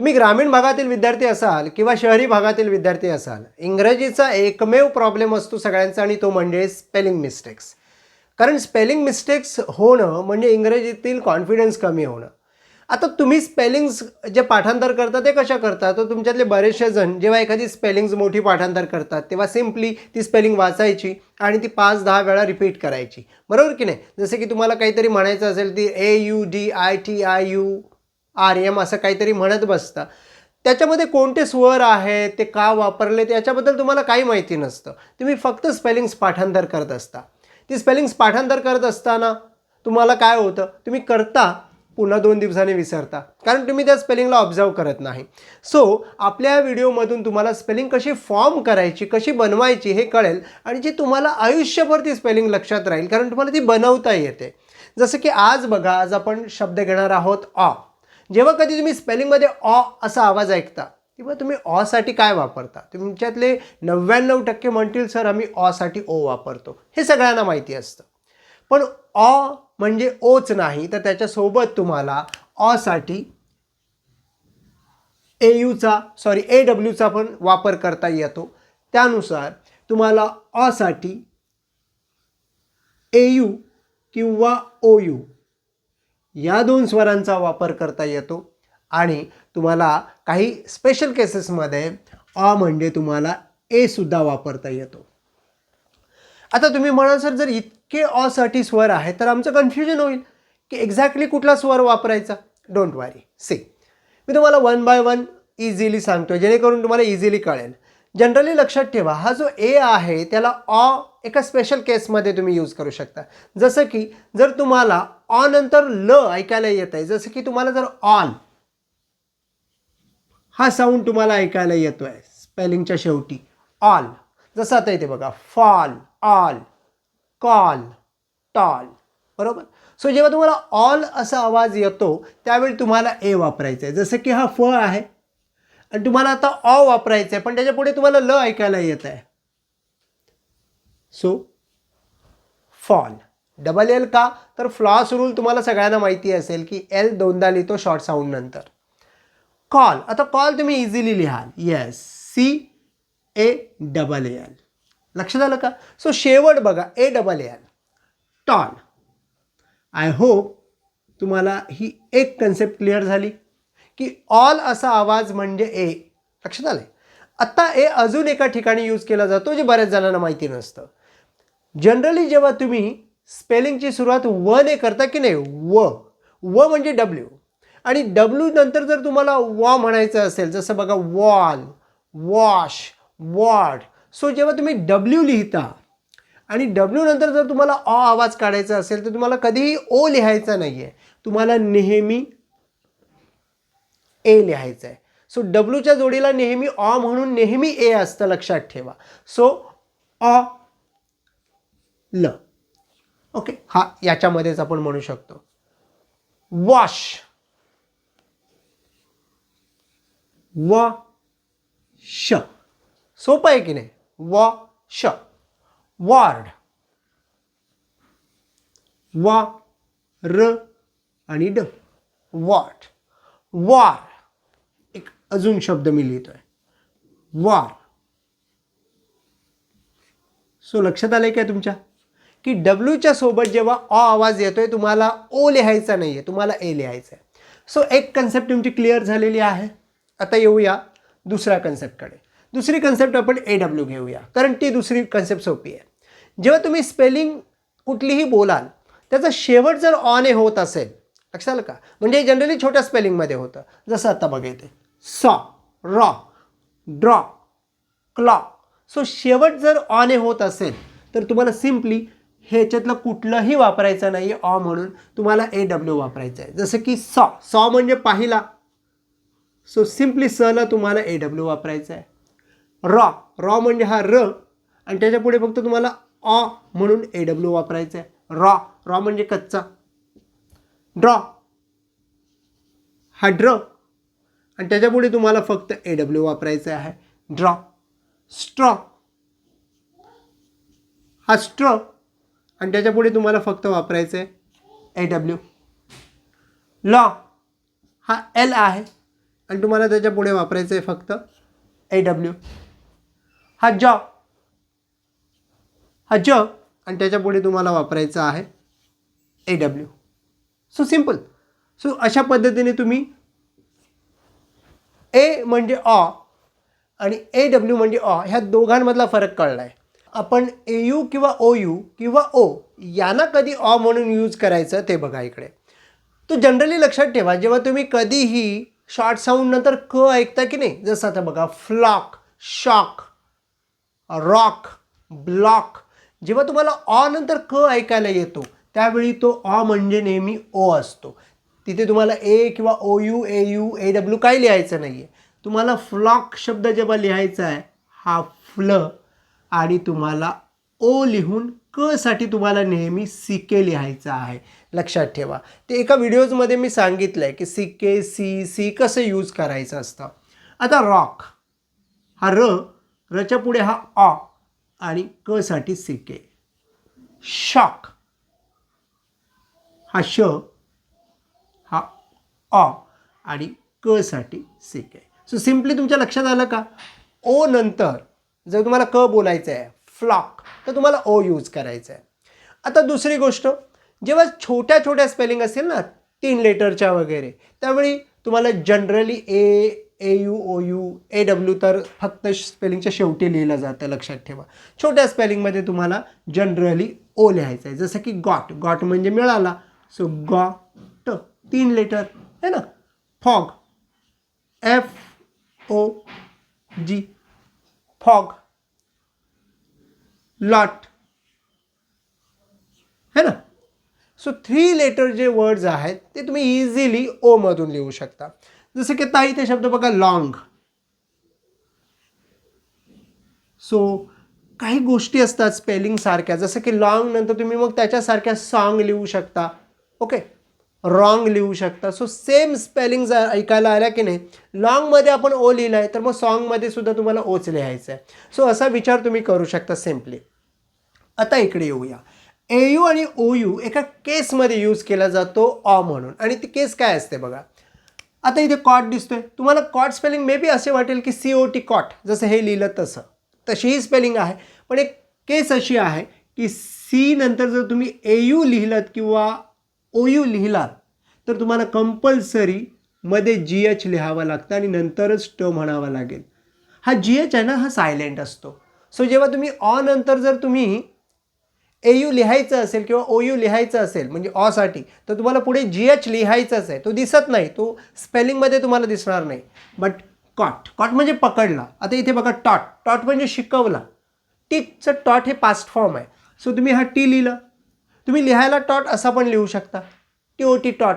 तुम्ही ग्रामीण भागातील विद्यार्थी असाल किंवा शहरी भागातील विद्यार्थी असाल इंग्रजीचा एकमेव प्रॉब्लेम असतो सगळ्यांचा आणि तो म्हणजे स्पेलिंग मिस्टेक्स कारण स्पेलिंग मिस्टेक्स होणं म्हणजे इंग्रजीतील कॉन्फिडन्स कमी होणं. आता तुम्ही स्पेलिंग्स जे पाठांतर करता ते कशा करता? तर तुमच्यातले बरेचसे जण जेव्हा एखादी स्पेलिंग्स मोठी पाठांतर करतात तेव्हा सिम्पली ती स्पेलिंग वाचायची आणि ती पाच दहा वेळा रिपीट करायची. बरोबर की नाही? जसं की तुम्हाला काहीतरी म्हणायचं असेल ती A U D I T I U R M असं काहीतरी म्हणत बसतं. त्याच्यामध्ये कोणते स्वर आहेत ते का वापरले त्याच्याबद्दल तुम्हाला काही माहिती नसतं. तुम्ही फक्त स्पेलिंग्स पाठांतर करत असता. ती स्पेलिंग्स पाठांतर करत असताना तुम्हाला काय होतं? तुम्ही करता पुन्हा दोन दिवसांनी विसरता. कारण तुम्ही त्या स्पेलिंगला ऑब्झर्व करत नाही. सो आपल्या व्हिडिओमधून तुम्हाला स्पेलिंग कशी फॉर्म करायची कशी बनवायची हे कळेल आणि जी तुम्हाला आयुष्यभर ती स्पेलिंग लक्षात राहील कारण तुम्हाला ती बनवता येते. जसं की आज बघा आज आपण शब्द घेणार आहोत ऑ जेव्हा कधी तुम्ही स्पेलिंगमध्ये ऑ असा आवाज ऐकता तेव्हा तुम्ही ऑसाठी काय वापरता? तुमच्यातले नव्याण्णव टक्के म्हणतील सर आम्ही ऑसाठी ओ वापरतो. हे सगळ्यांना माहिती असतं. पण ऑ म्हणजे ओच नाही तर त्याच्यासोबत तुम्हाला ऑसाठी ए यूचा सॉरी ए डब्ल्यूचा पण वापर करता येतो. त्यानुसार तुम्हाला ऑसाठी ए यू किंवा ओ यू या दोन स्वरांचा वापर करता येतो. आणि तुम्हाला काही स्पेशल केसेसमध्ये अ म्हणजे तुम्हाला ए सुद्धा वापरता येतो. आता तुम्ही म्हणाल सर जर इतके असाठी स्वर आहे तर आमचं कन्फ्युजन होईल. की एक्झॅक्टली कुठला स्वर वापरायचा? डोंट वॅरी सी मी तुम्हाला वन बाय वन इझिली सांगतो जेणेकरून तुम्हाला इझिली कळेल. जनरली लक्षात ठेवा हा जो ए आहे त्याला ऑ एका स्पेशल केसमध्ये तुम्ही यूज करू शकता. जसं की जर तुम्हाला ऑ नंतर ल ऐकायला येत आहे जसं की तुम्हाला जर ऑन हा साऊंड तुम्हाला ऐकायला येतो आहे स्पेलिंगच्या शेवटी. ऑल जसं आता येते बघा फॉल ऑल कॉल टॉल बरोबर? सो जेव्हा तुम्हाला ऑल असा आवाज येतो त्यावेळी तुम्हाला ए वापरायचं आहे जसं की हा फ आहे आणि तुम्हाला आता ऑ वापरायचं आहे पण त्याच्या पुढे तुम्हाला ल ऐकायला येत आहे सो फॉल डबल एल का? तर फ्लॉस रूल तुम्हाला सगळ्यांना माहिती असेल की एल दोनदा लिहितो शॉर्ट साऊंड नंतर. कॉल आता कॉल तुम्ही इझिली लिहाल. Yes C A double L लक्षात आलं का? सो शेवट बघा. A double L tall I hope तुम्हाला ही एक कन्सेप्ट क्लिअर झाली. की ऑल असा आवाज म्हणजे ए. लक्षात आलं आत्ता ए अजून एका ठिकाणी यूज केला जातो जे बऱ्याच जणांना माहिती नसतं. जनरली जेव्हा तुम्ही स्पेलिंगची सुरुवात व ने करता की नाही व. व म्हणजे डब्ल्यू आणि डब्ल्यू नंतर जर तुम्हाला वॉ म्हणायचं असेल जसं बघा वॉल वॉश वॉड सो जेव्हा तुम्ही डब्ल्यू लिहिता आणि डब्ल्यू नंतर जर तुम्हाला ऑ आवाज काढायचा असेल तर तुम्हाला कधीही ओ लिहायचा नाही आहे तुम्हाला नेहमी ए लिहायचं आहे सो डब्ल्यूच्या जोडीला नेहमी ऑ म्हणून नेहमी ए असतं लक्षात ठेवा. सो ऑ ल. ओके हा याच्यामध्येच आपण म्हणू शकतो. वॉश व श सोपं आहे की नाही? व श वॉर्ड वा र आणि ड वॉट वॉर अजून शब्द मी लिहितोय. वॉर. सो लक्षात आलंय काय तुमच्या? की डब्ल्यूच्या सोबत जेव्हा ऑ आवाज येतोय तुम्हाला ओ लिहायचा नाही आहे तुम्हाला ए लिहायचं आहे सो एक कन्सेप्ट तुमची क्लिअर झालेली आहे. आता येऊया दुसऱ्या कन्सेप्टकडे दुसरी कन्सेप्ट आपण ए डब्ल्यू घेऊया कारण ती दुसरी कन्सेप्ट सोपी आहे. जेव्हा तुम्ही स्पेलिंग कुठलीही बोलाल त्याचा शेवट जर ऑन ए होत असेल लक्षात आलं का? म्हणजे जनरली छोट्या स्पेलिंगमध्ये होतं. जसं आता बघायचं saw raw draw claw. So शेवट जर ऑने होत असेल तर तुम्हाला सिम्पली ह्याच्यातलं कुठलंही वापरायचं नाही आहे ऑ म्हणून. तुम्हाला ए डब्ल्यू वापरायचं आहे जसं की सॉ सॉ म्हणजे पाहिला. सो सिम्पली सला तुम्हाला ए डब्ल्यू वापरायचं आहे रॉ रॉ म्हणजे हा र आणि त्याच्या पुढे फक्त तुम्हाला ऑ म्हणून ए डब्ल्यू वापरायचं आहे रॉ रॉ म्हणजे कच्चा. ड्रॉ हा ड्र आणि त्याच्यापुढे तुम्हाला फक्त ए डब्ल्यू वापरायचं आहे. ड्रॉ स्ट्रॉ हा स्ट्रॉ आणि त्याच्यापुढे तुम्हाला फक्त वापरायचं आहे ए डब्ल्यू लॉ हा एल आहे. आणि तुम्हाला त्याच्यापुढे वापरायचं आहे फक्त ए डब्ल्यू हा जॉ हा ज आणि त्याच्यापुढे तुम्हाला वापरायचं आहे A W so simple so अशा पद्धतीने तुम्ही ए म्हणजे ऑ आणि ए डब्ल्यू म्हणजे ऑ ह्या दोघांमधला फरक कळला आहे आपण ए यू किंवा ओ यू किंवा ओ यांना कधी ऑ म्हणून यूज करायचं ते बघा इकडे. तो जनरली लक्षात ठेवा जेव्हा तुम्ही कधीही शॉर्ट साऊंड नंतर क ऐकता की नाही जसं आता बघा फ्लॉक शॉक रॉक ब्लॉक जेव्हा तुम्हाला ऑ नंतर क ऐकायला येतो त्यावेळी तो ऑ म्हणजे नेहमी ओ असतो. तिथे तुम्हाला ए किंवा O U A U A W काय लिहायचं नाही आहे तुम्हाला फ्लॉक शब्द जेव्हा लिहायचा आहे हा फ्ल आणि तुम्हाला ओ लिहून क साठी तुम्हाला नेहमी सी के लिहायचं आहे. लक्षात ठेवा. ते एका व्हिडिओजमध्ये मी सांगितलं आहे की सी के सी सी कसं यूज करायचं असतं. आता रॉक हा र रच्या पुढे हा ऑ आणि क साठी सी के शॉक हा श ऑ आणि क साठी सी के. सो सिम्पली तुमच्या लक्षात आलं का? ओ नंतर जर तुम्हाला क बोलायचं आहे फ्लॉक तर तुम्हाला ओ यूज करायचं आहे. आता दुसरी गोष्ट जेव्हा छोट्या छोट्या स्पेलिंग असेल ना तीन लेटरच्या वगैरे त्यावेळी तुम्हाला generally A A U O U A W तर फक्त स्पेलिंगच्या शेवटी लिहिलं जातं लक्षात ठेवा. छोट्या स्पेलिंगमध्ये तुम्हाला जनरली ओ लिहायचं आहे. जसं की गॉट गॉट म्हणजे मिळाला. सो गॉट तीन लेटर है ना? Fog F O G fog lot है ना? सो थ्री लेटर जे वर्ड्स आहेत ते तुम्ही इझिली ओमधून लिहू शकता. जसं की ताई ते शब्द बघा लॉंग सो काही गोष्टी असतात स्पेलिंग सारख्या. जसं की लॉंग नंतर तुम्ही मग त्याच्यासारख्या सॉंग लिहू शकता. ओके रॉंग लिहू शकता. सो सेम स्पेलिंग जर ऐकायला आल्या की नाही? लॉंगमध्ये आपण ओ लिहिलं आहे तर मग सॉंगमध्ये सुद्धा तुम्हाला ओच लिहायचं आहे सो असा विचार तुम्ही करू शकता सिम्पली आता इकडे येऊया. ए यू आणि ओ यू एका केसमध्ये यूज केला जातो ऑ म्हणून. आणि ती केस काय असते बघा? आता इथे कॉट दिसतोय. तुम्हाला कॉट स्पेलिंग मे बी असे वाटेल की सी ओ टी कॉट जसं हे लिहिलं तसं. तशीही स्पेलिंग आहे पण एक केस अशी आहे की सी नंतर जर तुम्ही ए यू लिहिलं किंवा ओ यू लिहिलात तर तुम्हाला कंपल्सरी मध्ये जी एच लिहावं लागतं आणि नंतरच ट म्हणावा लागेल. हा जी एच आहे ना हा सायलेंट असतो. सो जेव्हा तुम्ही ऑ नंतर जर तुम्ही ए यू लिहायचं असेल किंवा ओ यू लिहायचं असेल म्हणजे ऑसाठी तर तुम्हाला पुढे जी एच लिहायचंच आहे. तो दिसत नाही तो स्पेलिंगमध्ये तुम्हाला दिसणार नाही. बट कॉट कॉट म्हणजे पकडला. आता इथे बघा टॉट टॉट म्हणजे शिकवला. टीचं टॉट हे पास्ट फॉर्म आहे. सो तुम्ही हा टी लिहिलं. तुम्ही लिहायला टॉट असा पण लिहू शकता. T O T taught.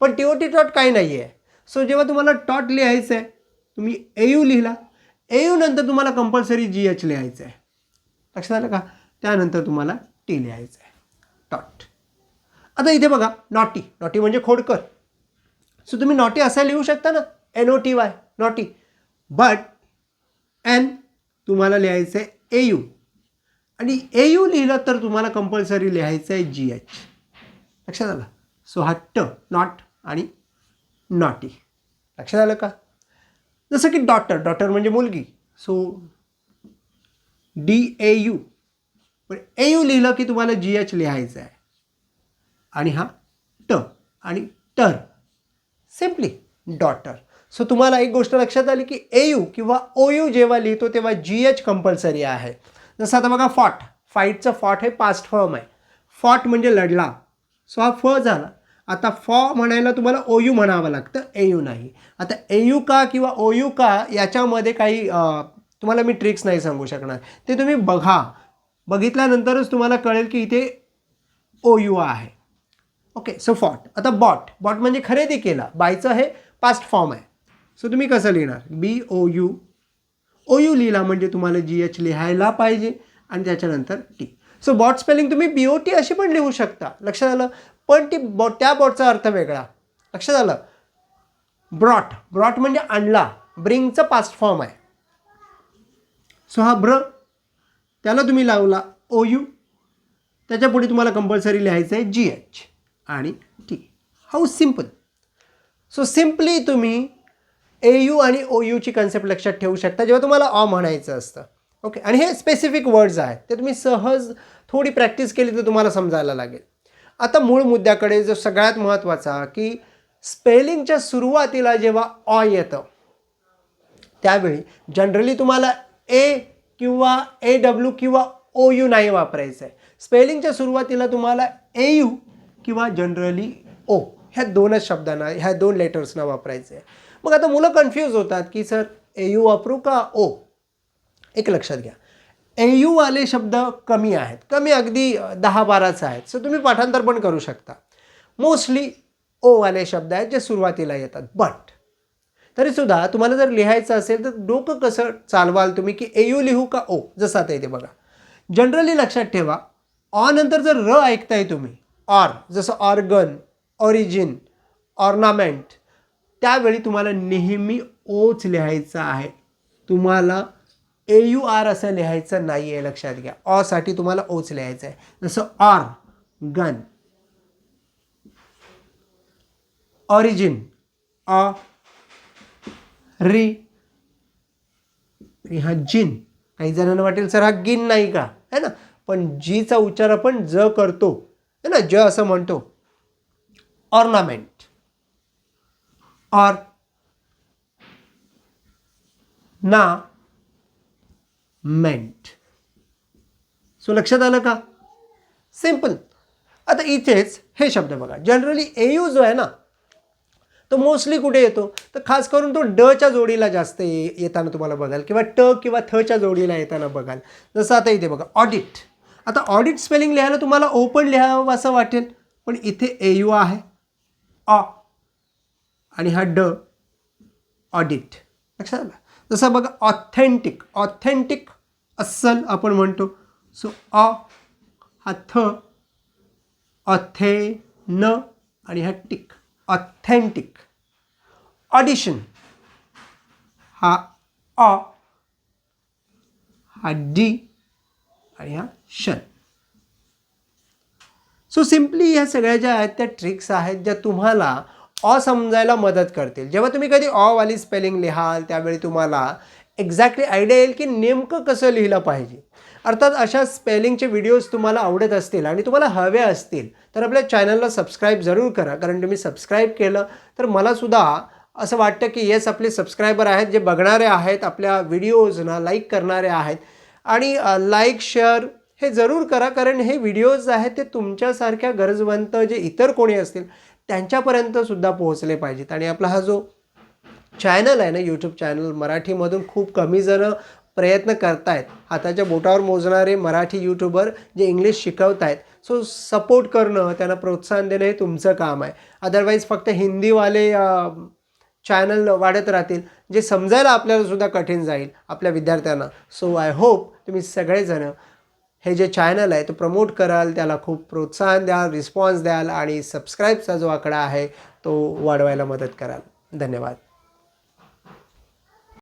पण टी ओ टी टॉट काही नाही आहे सो जेव्हा तुम्हाला टॉट लिहायचं आहे तुम्ही ए यू लिहिला. ए यू नंतर तुम्हाला कंपल्सरी जी एच लिहायचं आहे लक्षात आलं का? त्यानंतर तुम्हाला टी लिहायचं आहे टॉट आता इथे बघा नॉटी नॉटी म्हणजे खोडकर. सो तुम्ही नॉटी असं लिहू शकता ना? N O T Y naughty but N तुम्हाला लिहायचं आहे ए यू आणि ए यू लिहिलं तर तुम्हाला कंपल्सरी लिहायचं आहे जी एच लक्षात आलं? सो हा ट नॉट आणि नॉटी लक्षात आलं का? जसं की डॉटर डॉटर म्हणजे मुलगी. सो डी ए यू पण ए यू लिहिलं की तुम्हाला जी एच लिहायचं आहे. आणि हा ट आणि टर सिम्पली डॉटर सो तुम्हाला एक गोष्ट लक्षात आली की ए यू किंवा ओ यू जेव्हा लिहितो तेव्हा जी एच कंपल्सरी आहे. जसं आता बघा फॉट फाईटचं फॉट हे पास्ट फॉर्म आहे. फॉट म्हणजे लढला. सो हा फ झाला. आता फॉ म्हणायला तुम्हाला ओ यू म्हणावं लागतं. ए यू नाही. आता ए यू का किंवा ओ यू का याच्यामध्ये काही तुम्हाला मी ट्रिक्स नाही सांगू शकणार. ते तुम्ही बघा. बघितल्यानंतरच तुम्हाला कळेल की इथे ओ यू आहे. ओके सो फॉट आता बॉट बॉट म्हणजे खरेदी केला. बायचं हे पास्ट फॉर्म आहे. सो तुम्ही कसं लिहिणार? B O you O you लिहिला म्हणजे तुम्हाला जी एच लिहायला पाहिजे आणि त्याच्यानंतर टी सो बॉट स्पेलिंग तुम्ही बी ओ टी अशी पण लिहू शकता. लक्षात आलं? पण ती बॉ त्या बॉटचा अर्थ वेगळा. लक्षात आलं? ब्रॉट ब्रॉट म्हणजे आणला. ब्रिंगचं पास्ट फॉर्म आहे. सो हा ब्र त्याला तुम्ही लावला ओ यू त्याच्यापुढे तुम्हाला कंपल्सरी लिहायचं आहे जी एच आणि T how simple so simply तुम्ही ए यू आणि ओ यूची कन्सेप्ट लक्षात ठेवू शकता जेव्हा तुम्हाला ऑ म्हणायचं असतं. ओके आणि हे स्पेसिफिक वर्ड्स आहेत. ते तुम्ही सहज थोडी प्रॅक्टिस केली तर तुम्हाला समजायला लागेल. आता मूळ मुद्द्याकडे जो सगळ्यात महत्त्वाचा की स्पेलिंगच्या सुरुवातीला जेव्हा ऑ येतं त्यावेळी जनरली तुम्हाला ए किंवा ए डब्ल्यू किंवा ओ यू नाही वापरायचं आहे स्पेलिंगच्या सुरुवातीला तुम्हाला ए यू किंवा जनरली ओ ह्या दोनच शब्दांना ह्या दोन लेटर्सना वापरायचं आहे मग आता मुलं कन्फ्यूज होतात की सर ए यू वापरू का? ओ. एक लक्षात घ्या. ए यू वाले शब्द कमी आहेत. कमी अगदी दहा बाराच आहेत. सो तुम्ही पाठांतर पण करू शकता. मोस्टली ओ वाले शब्द आहेत जे सुरुवातीला येतात. बट तरीसुद्धा तुम्हाला जर लिहायचं असेल तर डोकं कसं चालवाल तुम्ही की ए यू लिहू का ओ? जसं आता इथे बघा. जनरली लक्षात ठेवा ऑ नंतर जर र ऐकताय तुम्ही ऑर जसं ऑर्गन ऑरिजिन ऑर्नामेंट त्यावेळी तुम्हाला नेहमी ओच लिहायचं आहे. तुम्हाला ए यू आर असं लिहायचं नाही आहे लक्षात घ्या. ऑसाठी तुम्हाला ओच लिहायचं आहे. जसं ऑर गन ऑरिजिन ऑ री हा जिन काही जणांना वाटेल सर हा गिन नाही का? है ना? पण जीचा उच्चार आपण ज करतो. है ना? ज असं म्हणतो. ऑर्नामेंट और ना मेंट सो लक्षात आलं का? सिंपल आता इथेच हे शब्द बघा. जनरली ए यू जो आहे ना तो मोस्टली कुठे येतो? तर खास करून तो डच्या जोडीला जास्त ये येताना तुम्हाला बघाल किंवा ट किंवा थच्या जोडीला येताना बघाल. जसं आता इथे बघा ऑडिट आता ऑडिट स्पेलिंग लिहायला तुम्हाला ओपन लिहावं असं वाटेल पण इथे ए यू आहे. ऑ आणि हा ड ऑडिट लक्षात आलं? जसं बघा ऑथेंटिक ऑथेंटिक अस्सल आपण म्हणतो. सो अ हा थ ऑथे न आणि हा टिक ऑथेंटिक ऑडिशन हा अ हा डी आणि हा शन. सो सिम्पली ह्या सगळ्या ज्या आहेत त्या ट्रिक्स आहेत ज्या तुम्हाला ऑ समजायला मदत करतील. जेव्हा तुम्ही कधी ऑवाली स्पेलिंग लिहाल त्यावेळी तुम्हाला एक्झॅक्टली आयडिया येईल की नेमकं कसं लिहिलं पाहिजे. अर्थात अशा स्पेलिंगचे व्हिडिओज तुम्हाला आवडत असतील आणि तुम्हाला हवे असतील तर आपल्या चॅनलला सबस्क्राईब जरूर करा. कारण तुम्ही सबस्क्राईब केलं तर मलासुद्धा असं वाटतं की येस आपले सबस्क्रायबर आहेत जे बघणारे आहेत आपल्या व्हिडिओजना लाईक करणारे आहेत. आणि लाईक शेअर हे जरूर करा कारण हे व्हिडिओज आहेत ते तुमच्यासारख्या गरजवंत जे इतर कोणी असतील त्यांच्यापर्यंत सुद्धा पोहोचले पाहिजेत. आणि आपला हा जो चॅनल आहे ना यूट्यूब चॅनल मराठीमधून खूप कमी जणं प्रयत्न करतायत. हाताच्या बोटावर मोजणारे मराठी यूट्यूबर जे इंग्लिश शिकवत आहेत सो सपोर्ट करणं त्यांना प्रोत्साहन देणं हे तुमचं काम आहे. अदरवाईज फक्त हिंदीवाले चॅनल वाढत राहतील जे समजायला आपल्याला सुद्धा कठीण जाईल आपल्या विद्यार्थ्यांना. सो आय होप तुम्ही सगळेजणं हे जे चॅनल आहे तो प्रमोट कराल त्याला खूप प्रोत्साहन द्याल रिस्पॉन्स द्याल आणि सबस्क्राईबचा जो आकडा आहे तो वाढवायला मदत कराल. धन्यवाद.